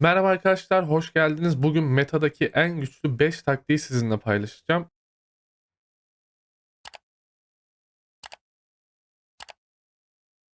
Merhaba arkadaşlar, hoş geldiniz. Bugün metadaki en güçlü 5 taktiği sizinle paylaşacağım.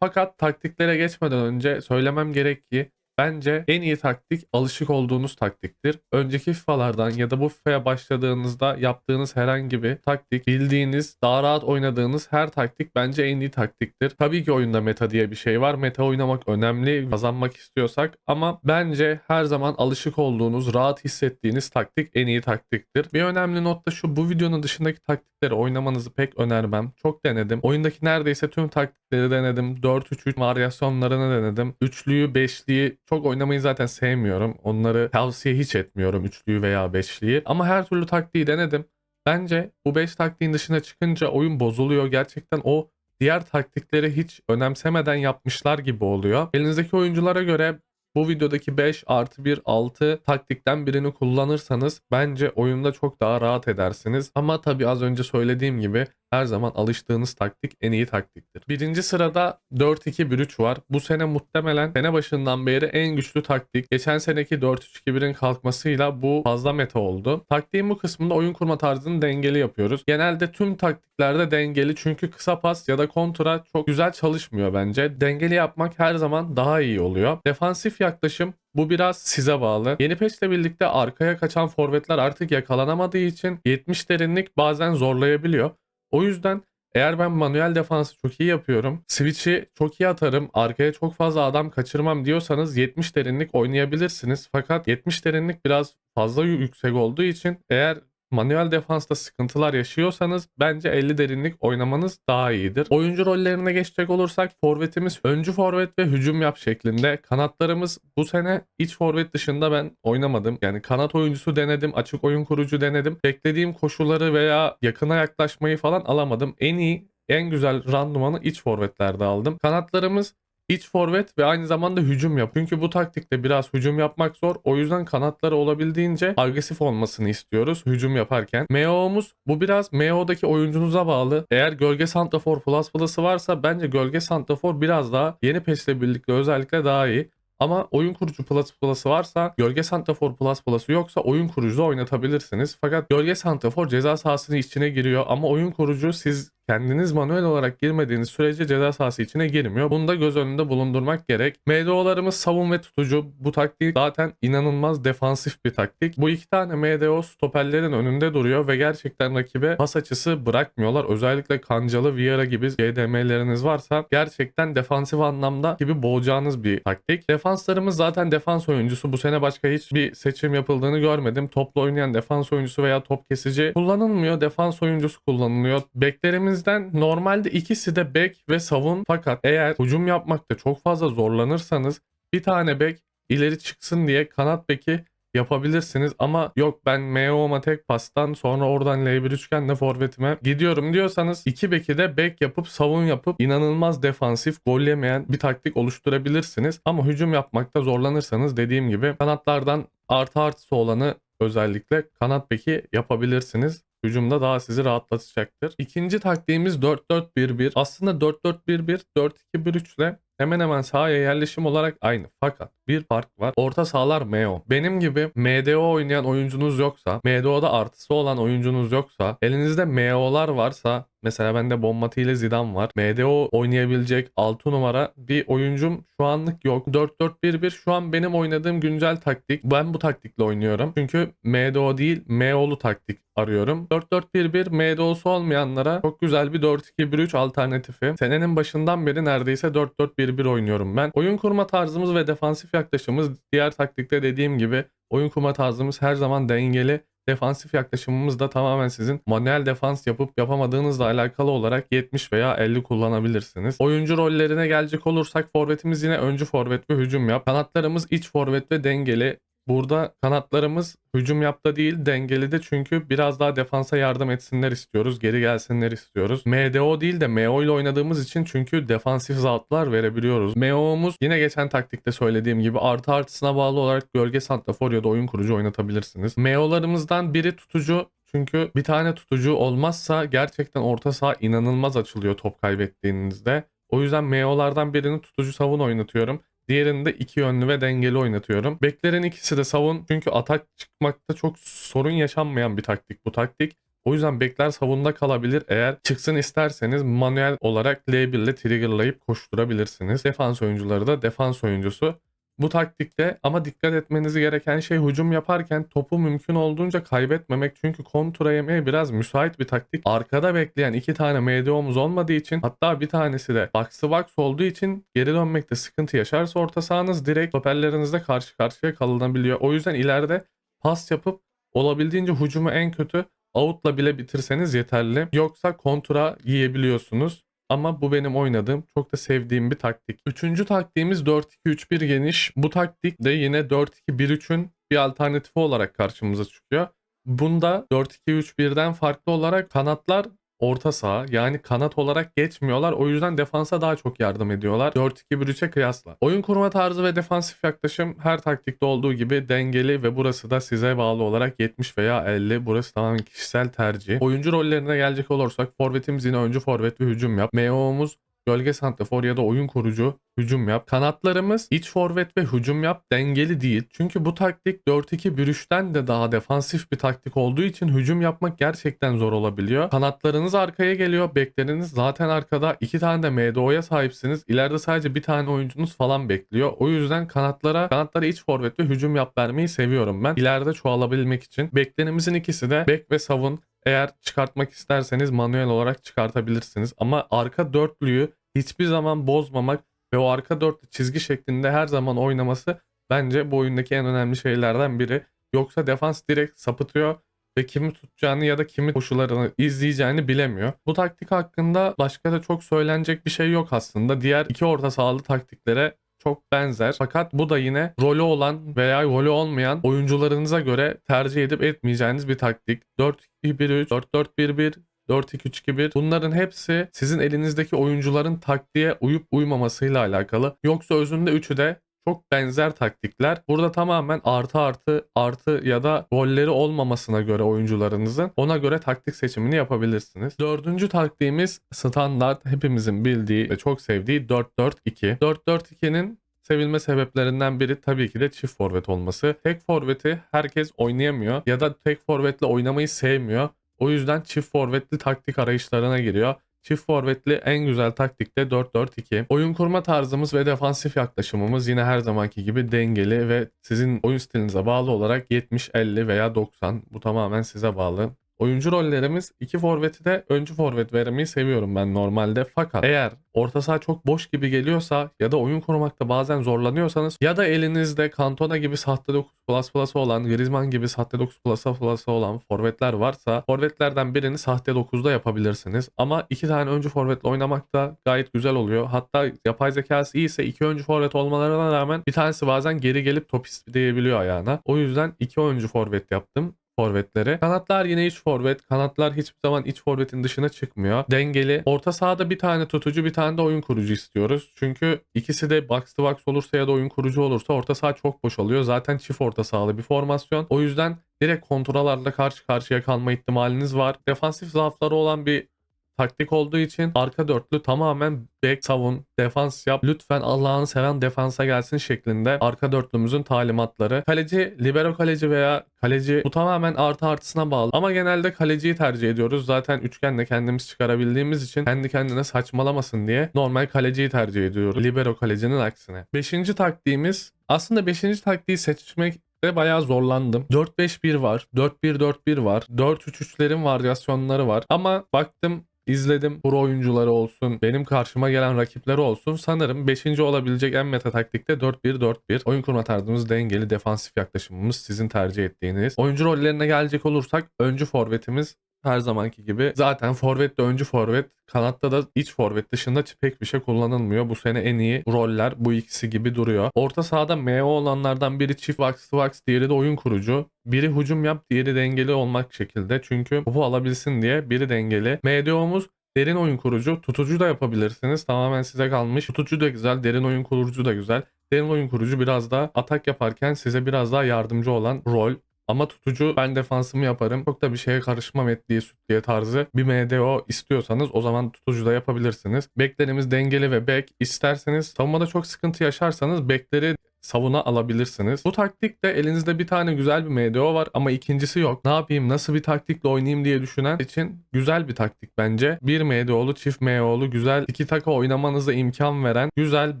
Fakat taktiklere geçmeden önce söylemem gerek ki bence en iyi taktik alışık olduğunuz taktiktir. Önceki FIFA'lardan ya da bu FIFA'ya başladığınızda yaptığınız herhangi bir taktik, bildiğiniz, daha rahat oynadığınız her taktik bence en iyi taktiktir. Tabii ki oyunda meta diye bir şey var. Meta oynamak önemli, kazanmak istiyorsak ama bence her zaman alışık olduğunuz, rahat hissettiğiniz taktik en iyi taktiktir. Bir önemli not da şu, bu videonun dışındaki taktikleri oynamanızı pek önermem. Çok denedim. Oyundaki neredeyse tüm taktikleri denedim. 4-3-3 varyasyonlarını denedim. Üçlüyü, beşliyi çok oynamayı zaten sevmiyorum. Onları tavsiye hiç etmiyorum üçlüyü veya beşliyi. Ama her türlü taktiği denedim. Bence bu 5 taktiğin dışına çıkınca oyun bozuluyor. Gerçekten o diğer taktikleri hiç önemsemeden yapmışlar gibi oluyor. Elinizdeki oyunculara göre bu videodaki 5 artı 1 6 taktikten birini kullanırsanız bence oyunda çok daha rahat edersiniz. Ama tabii az önce söylediğim gibi her zaman alıştığınız taktik en iyi taktiktir. Birinci sırada 4-2-1-3 var. Bu sene muhtemelen sene başından beri en güçlü taktik. Geçen seneki 4-3-2-1'in kalkmasıyla bu fazla meta oldu. Taktiğin bu kısmında oyun kurma tarzını dengeli yapıyoruz. Genelde tüm taktiklerde dengeli çünkü kısa pas ya da kontra çok güzel çalışmıyor bence. Dengeli yapmak her zaman daha iyi oluyor. Defansif yaklaşım bu biraz size bağlı. Yeni ile birlikte arkaya kaçan forvetler artık yakalanamadığı için 70 derinlik bazen zorlayabiliyor. O yüzden eğer ben manuel defansı çok iyi yapıyorum, switch'i çok iyi atarım, arkaya çok fazla adam kaçırmam diyorsanız 70 derinlik oynayabilirsiniz. Fakat 70 derinlik biraz fazla yüksek olduğu için eğer manuel defansta sıkıntılar yaşıyorsanız bence 50 derinlik oynamanız daha iyidir. Oyuncu rollerine geçecek olursak forvetimiz öncü forvet ve hücum yap şeklinde. Kanatlarımız bu sene iç forvet dışında ben oynamadım. Yani kanat oyuncusu denedim, açık oyun kurucu denedim. Beklediğim koşulları veya yakına yaklaşmayı falan alamadım. En iyi en güzel randımanı iç forvetlerde aldım. Kanatlarımız İç forvet ve aynı zamanda hücum yap. Çünkü bu taktikte biraz hücum yapmak zor. O yüzden kanatları olabildiğince agresif olmasını istiyoruz hücum yaparken. MO'muz bu biraz MO'daki oyuncunuza bağlı. Eğer gölge santrafor plus plus'ı varsa bence gölge santrafor biraz daha yeni ile birlikte özellikle daha iyi. Ama oyun kurucu plus plus'ı varsa gölge santrafor plus plus'ı yoksa oyun kurucu oynatabilirsiniz. Fakat gölge santrafor ceza sahasının içine giriyor ama oyun kurucu siz kendiniz manuel olarak girmediğiniz sürece ceza sahası içine girmiyor. Bunu da göz önünde bulundurmak gerek. MDO'larımız savun ve tutucu. Bu taktik zaten inanılmaz defansif bir taktik. Bu iki tane MDO stoperlerin önünde duruyor ve gerçekten rakibe pas açısı bırakmıyorlar. Özellikle Kancalı, Vieira gibi GDM'leriniz varsa gerçekten defansif anlamda gibi boğacağınız bir taktik. Defanslarımız zaten defans oyuncusu. Bu sene başka hiçbir seçim yapıldığını görmedim. Topla oynayan defans oyuncusu veya top kesici kullanılmıyor. Defans oyuncusu kullanılıyor. Beklerimiz Elimizden normalde ikisi de bek ve savun. Fakat eğer hücum yapmakta çok fazla zorlanırsanız bir tane bek ileri çıksın diye kanat beki yapabilirsiniz. Ama yok ben MO'ma tek pastan sonra oradan L1 üçgenle forvetime gidiyorum diyorsanız iki beki de bek yapıp savun yapıp inanılmaz defansif gol yemeyen bir taktik oluşturabilirsiniz. Ama hücum yapmakta zorlanırsanız dediğim gibi kanatlardan artı artısı olanı özellikle kanat beki yapabilirsiniz hücumda daha sizi rahatlatacaktır. İkinci taktiğimiz 4-4-1-1. Aslında 4-4-1-1, 4-2-1-3 ile hemen hemen sahaya yerleşim olarak aynı. Fakat bir fark var. Orta sahalar MO. Benim gibi MDO oynayan oyuncunuz yoksa, MDO'da artısı olan oyuncunuz yoksa, elinizde MO'lar varsa Mesela bende Bombati ile Zidane var. MDO oynayabilecek 6 numara bir oyuncum şu anlık yok. 4-4-1-1 şu an benim oynadığım güncel taktik. Ben bu taktikle oynuyorum. Çünkü MDO değil MO'lu taktik arıyorum. 4-4-1-1 MDO'su olmayanlara çok güzel bir 4-2-1-3 alternatifi. Senenin başından beri neredeyse 4-4-1-1 oynuyorum ben. Oyun kurma tarzımız ve defansif yaklaşımımız diğer taktikte dediğim gibi oyun kurma tarzımız her zaman dengeli Defansif yaklaşımımız da tamamen sizin manuel defans yapıp yapamadığınızla alakalı olarak 70 veya 50 kullanabilirsiniz. Oyuncu rollerine gelecek olursak forvetimiz yine öncü forvet ve hücum yap. Kanatlarımız iç forvet ve dengeli. Burada kanatlarımız hücum yapta değil dengeli de çünkü biraz daha defansa yardım etsinler istiyoruz. Geri gelsinler istiyoruz. MDO değil de MO ile oynadığımız için çünkü defansif zaatlar verebiliyoruz. MO'muz yine geçen taktikte söylediğim gibi artı artısına bağlı olarak gölge santrafor ya da oyun kurucu oynatabilirsiniz. MO'larımızdan biri tutucu çünkü bir tane tutucu olmazsa gerçekten orta saha inanılmaz açılıyor top kaybettiğinizde. O yüzden MO'lardan birini tutucu savun oynatıyorum. Diğerini de iki yönlü ve dengeli oynatıyorum. Beklerin ikisi de savun. Çünkü atak çıkmakta çok sorun yaşanmayan bir taktik bu taktik. O yüzden bekler savunda kalabilir. Eğer çıksın isterseniz manuel olarak L1 ile triggerlayıp koşturabilirsiniz. Defans oyuncuları da defans oyuncusu. Bu taktikte ama dikkat etmeniz gereken şey hücum yaparken topu mümkün olduğunca kaybetmemek. Çünkü kontra yemeye biraz müsait bir taktik. Arkada bekleyen iki tane MDO'muz olmadığı için hatta bir tanesi de box to box olduğu için geri dönmekte sıkıntı yaşarsa orta sahanız direkt stoperlerinizle karşı karşıya kalınabiliyor. O yüzden ileride pas yapıp olabildiğince hücumu en kötü out'la bile bitirseniz yeterli. Yoksa kontra yiyebiliyorsunuz. Ama bu benim oynadığım, çok da sevdiğim bir taktik. Üçüncü taktiğimiz 4-2-3-1 geniş. Bu taktik de yine 4-2-1-3'ün bir alternatifi olarak karşımıza çıkıyor. Bunda 4-2-3-1'den farklı olarak kanatlar orta saha yani kanat olarak geçmiyorlar. O yüzden defansa daha çok yardım ediyorlar. 4-2-1-3'e kıyasla. Oyun kurma tarzı ve defansif yaklaşım her taktikte olduğu gibi dengeli ve burası da size bağlı olarak 70 veya 50. Burası tamamen kişisel tercih. Oyuncu rollerine gelecek olursak forvetimiz yine öncü forvet ve hücum yap. MO'muz Gölge santrafor ya da oyun kurucu hücum yap. Kanatlarımız iç forvet ve hücum yap dengeli değil. Çünkü bu taktik 4-2-1-3'ten de daha defansif bir taktik olduğu için hücum yapmak gerçekten zor olabiliyor. Kanatlarınız arkaya geliyor. Bekleriniz zaten arkada. iki tane de MDO'ya sahipsiniz. İleride sadece bir tane oyuncunuz falan bekliyor. O yüzden kanatlara kanatlara iç forvet ve hücum yap vermeyi seviyorum ben. İleride çoğalabilmek için. Beklerimizin ikisi de bek ve savun. Eğer çıkartmak isterseniz manuel olarak çıkartabilirsiniz. Ama arka dörtlüyü hiçbir zaman bozmamak ve o arka dörtlü çizgi şeklinde her zaman oynaması bence bu oyundaki en önemli şeylerden biri. Yoksa defans direkt sapıtıyor ve kimi tutacağını ya da kimi koşularını izleyeceğini bilemiyor. Bu taktik hakkında başka da çok söylenecek bir şey yok aslında. Diğer iki orta sahalı taktiklere çok benzer. Fakat bu da yine rolü olan veya rolü olmayan oyuncularınıza göre tercih edip etmeyeceğiniz bir taktik. 4-2-1-3, 4-4-1-1, 4-2-3-2-1 bunların hepsi sizin elinizdeki oyuncuların taktiğe uyup uymamasıyla alakalı. Yoksa özünde üçü de çok benzer taktikler. Burada tamamen artı artı artı ya da golleri olmamasına göre oyuncularınızın ona göre taktik seçimini yapabilirsiniz. Dördüncü taktiğimiz standart hepimizin bildiği ve çok sevdiği 4-4-2. 4-4-2'nin sevilme sebeplerinden biri tabii ki de çift forvet olması. Tek forveti herkes oynayamıyor ya da tek forvetle oynamayı sevmiyor. O yüzden çift forvetli taktik arayışlarına giriyor. Çift forvetli en güzel taktik de 4-4-2. Oyun kurma tarzımız ve defansif yaklaşımımız yine her zamanki gibi dengeli ve sizin oyun stilinize bağlı olarak 70, 50 veya 90. Bu tamamen size bağlı. Oyuncu rollerimiz iki forveti de öncü forvet vermeyi seviyorum ben normalde. Fakat eğer orta saha çok boş gibi geliyorsa ya da oyun kurmakta bazen zorlanıyorsanız ya da elinizde Cantona gibi sahte 9 plus plus'ı olan Griezmann gibi sahte 9 plus'a plus'ı olan forvetler varsa forvetlerden birini sahte 9'da yapabilirsiniz. Ama iki tane öncü forvetle oynamak da gayet güzel oluyor. Hatta yapay zekası iyiyse iki öncü forvet olmalarına rağmen bir tanesi bazen geri gelip top diyebiliyor ayağına. O yüzden iki oyuncu forvet yaptım forvetleri. Kanatlar yine iç forvet. Kanatlar hiçbir zaman iç forvetin dışına çıkmıyor. Dengeli. Orta sahada bir tane tutucu bir tane de oyun kurucu istiyoruz. Çünkü ikisi de box to box olursa ya da oyun kurucu olursa orta saha çok boş oluyor. Zaten çift orta sahalı bir formasyon. O yüzden direkt kontrollarla karşı karşıya kalma ihtimaliniz var. Defansif zaafları olan bir taktik olduğu için arka dörtlü tamamen back savun, defans yap. Lütfen Allah'ını seven defansa gelsin şeklinde arka dörtlümüzün talimatları. Kaleci, libero kaleci veya kaleci bu tamamen artı artısına bağlı. Ama genelde kaleciyi tercih ediyoruz. Zaten üçgenle kendimiz çıkarabildiğimiz için kendi kendine saçmalamasın diye normal kaleciyi tercih ediyoruz. Libero kalecinin aksine. Beşinci taktiğimiz aslında beşinci taktiği seçmek de bayağı zorlandım. 4-5-1 var. 4-1-4-1 var. 4-3-3'lerin varyasyonları var. Ama baktım izledim. Pro oyuncuları olsun, benim karşıma gelen rakipleri olsun. Sanırım 5. olabilecek en meta taktikte 4-1-4-1. Oyun kurma tarzımız dengeli, defansif yaklaşımımız sizin tercih ettiğiniz. Oyuncu rollerine gelecek olursak öncü forvetimiz her zamanki gibi. Zaten forvet de öncü forvet, kanatta da iç forvet dışında pek bir şey kullanılmıyor. Bu sene en iyi roller bu ikisi gibi duruyor. Orta sahada MO olanlardan biri çift to box, diğeri de oyun kurucu. Biri hücum yap, diğeri dengeli olmak şekilde. Çünkü topu alabilsin diye biri dengeli. MDO'muz derin oyun kurucu, tutucu da yapabilirsiniz. Tamamen size kalmış. Tutucu da güzel, derin oyun kurucu da güzel. Derin oyun kurucu biraz daha atak yaparken size biraz daha yardımcı olan rol Ama tutucu ben defansımı yaparım. Çok da bir şeye karışmam etliye sütliye tarzı bir MDO istiyorsanız o zaman tutucu da yapabilirsiniz. Beklerimiz dengeli ve bek. İsterseniz savunmada çok sıkıntı yaşarsanız bekleri savuna alabilirsiniz. Bu taktikte elinizde bir tane güzel bir MDO var ama ikincisi yok. Ne yapayım nasıl bir taktikle oynayayım diye düşünen için güzel bir taktik bence. Bir MDO'lu çift MDO'lu güzel iki taka oynamanıza imkan veren güzel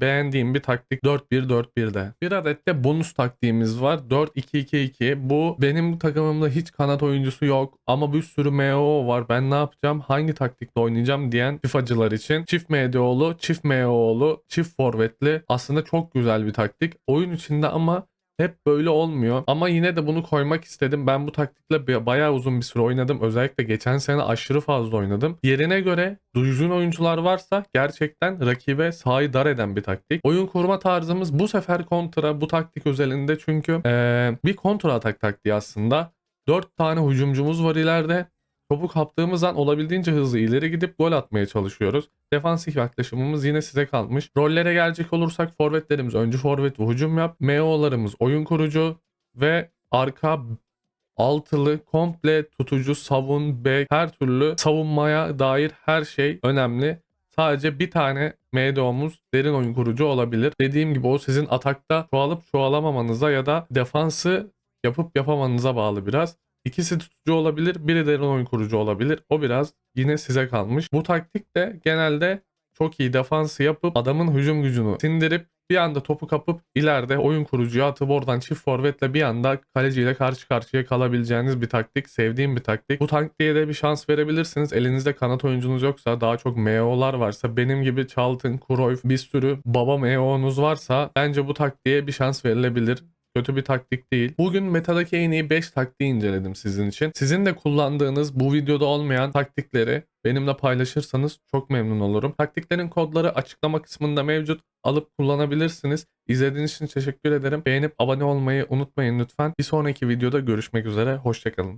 beğendiğim bir taktik 4-1-4-1'de. Bir adet de bonus taktiğimiz var 4-2-2-2. Bu benim takımımda hiç kanat oyuncusu yok ama bir sürü MO var. Ben ne yapacağım? Hangi taktikle oynayacağım diyen FIFA'cılar için çift MDO'lu, çift MO'lu, çift forvetli aslında çok güzel bir taktik. Oyun içinde ama hep böyle olmuyor. Ama yine de bunu koymak istedim. Ben bu taktikle bayağı uzun bir süre oynadım. Özellikle geçen sene aşırı fazla oynadım. Yerine göre düzgün oyuncular varsa gerçekten rakibe sahayı dar eden bir taktik. Oyun kurma tarzımız bu sefer kontra bu taktik özelinde çünkü eee, bir kontra atak taktiği aslında. 4 tane hücumcumuz var ileride. Topu kaptığımız an olabildiğince hızlı ileri gidip gol atmaya çalışıyoruz. Defansif yaklaşımımız yine size kalmış. Rollere gelecek olursak forvetlerimiz öncü forvet ve hücum yap. MO'larımız oyun kurucu ve arka altılı komple tutucu savun bek her türlü savunmaya dair her şey önemli. Sadece bir tane MDO'muz derin oyun kurucu olabilir. Dediğim gibi o sizin atakta çoğalıp çoğalamamanıza ya da defansı yapıp yapamanıza bağlı biraz. İkisi tutucu olabilir, biri derin oyun kurucu olabilir. O biraz yine size kalmış. Bu taktik de genelde çok iyi defansı yapıp adamın hücum gücünü sindirip bir anda topu kapıp ileride oyun kurucuya atıp oradan çift forvetle bir anda kaleciyle karşı karşıya kalabileceğiniz bir taktik. Sevdiğim bir taktik. Bu taktiğe de bir şans verebilirsiniz. Elinizde kanat oyuncunuz yoksa daha çok MO'lar varsa benim gibi Charlton, Cruyff bir sürü baba MO'nuz varsa bence bu taktiğe bir şans verilebilir. Kötü bir taktik değil. Bugün metadaki en iyi 5 taktiği inceledim sizin için. Sizin de kullandığınız bu videoda olmayan taktikleri benimle paylaşırsanız çok memnun olurum. Taktiklerin kodları açıklama kısmında mevcut. Alıp kullanabilirsiniz. İzlediğiniz için teşekkür ederim. Beğenip abone olmayı unutmayın lütfen. Bir sonraki videoda görüşmek üzere. Hoşçakalın.